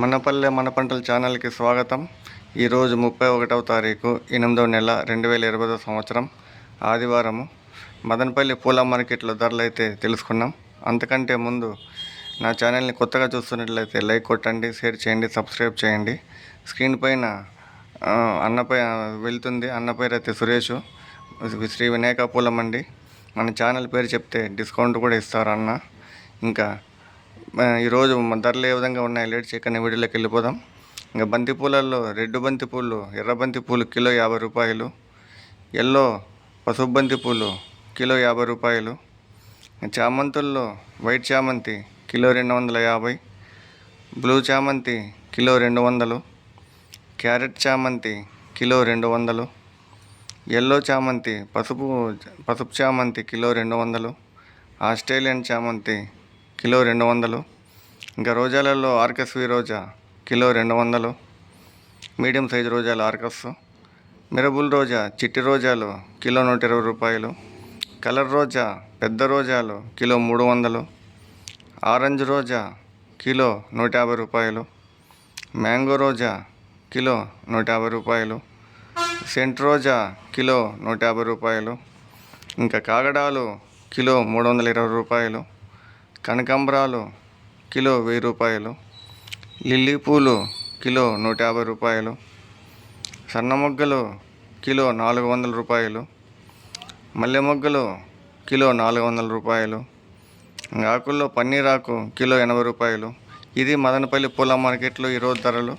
మనపల్లె మన పంటల ఛానల్కి స్వాగతం. ఈరోజు ముప్పై ఒకటవ తారీఖు ఎనిమిదవ నెల రెండు వేల ఇరవై సంవత్సరం ఆదివారము. మదనపల్లి పూల మార్కెట్లో ధరలు అయితే తెలుసుకున్నాం. అంతకంటే ముందు నా ఛానల్ని కొత్తగా చూస్తున్నట్లయితే లైక్ కొట్టండి షేర్ చేయండి సబ్స్క్రైబ్ చేయండి. స్క్రీన్ పైన అన్నపై వెళ్తుంది. అన్న పేరు అయితే సురేష్ శ్రీ వినాయక పూలమండి. మన ఛానల్ పేరు చెప్తే డిస్కౌంట్ కూడా ఇస్తారు అన్న ఇంకా ఈరోజు మన ధరలు ఏ విధంగా ఉన్నాయి లేట్ చేయకుండా వీడియోలోకి వెళ్ళిపోదాం. ఇంకా బంతి పూలల్లో రెడ్ బంతి పూలు ఎర్ర బంతి పూలు కిలో యాభై రూపాయలు ఎల్లో పసుపు బంతి పూలు కిలో యాభై రూపాయలు చామంతుల్లో వైట్ చామంతి కిలో రెండు వందల యాభై బ్లూ చామంతి కిలో రెండు వందలు క్యారెట్ చామంతి కిలో రెండు వందలు ఎల్లో చామంతి పసుపు పసుపు చామంతి కిలో రెండు వందలు ఆస్ట్రేలియన్ చామంతి కిలో రెండు వందలు. ఇంకా రోజాలలో ఆర్కస్వి రోజా కిలో రెండు వందలు. మీడియం సైజు రోజాలు ఆర్కస్. మిరబుల్ రోజా చిట్టి రోజాలు కిలో నూట ఇరవై రూపాయలు. కలర్ రోజా పెద్ద రోజాలు కిలో మూడు వందలు. ఆరెంజ్ రోజా కిలో నూట యాభై రూపాయలు. మ్యాంగో రోజా కిలో నూట యాభై రూపాయలు. సెంట్ రోజా కిలో నూట యాభై రూపాయలు. ఇంకా కాగడాలు కిలో మూడు వందల ఇరవై రూపాయలు. కనకాంబరాలు కిలో వెయ్యి రూపాయలు లిల్లీ పూలు కిలో నూట యాభై రూపాయలు సన్న మొగ్గలు కిలో నాలుగు వందల రూపాయలు మల్లె మొగ్గలు కిలో నాలుగు వందల రూపాయలు ఆకుల్లో పన్నీర్ ఆకు కిలో ఎనభై రూపాయలు. ఇది మదనపల్లి పూల మార్కెట్లో ఈరోజు ధరలు.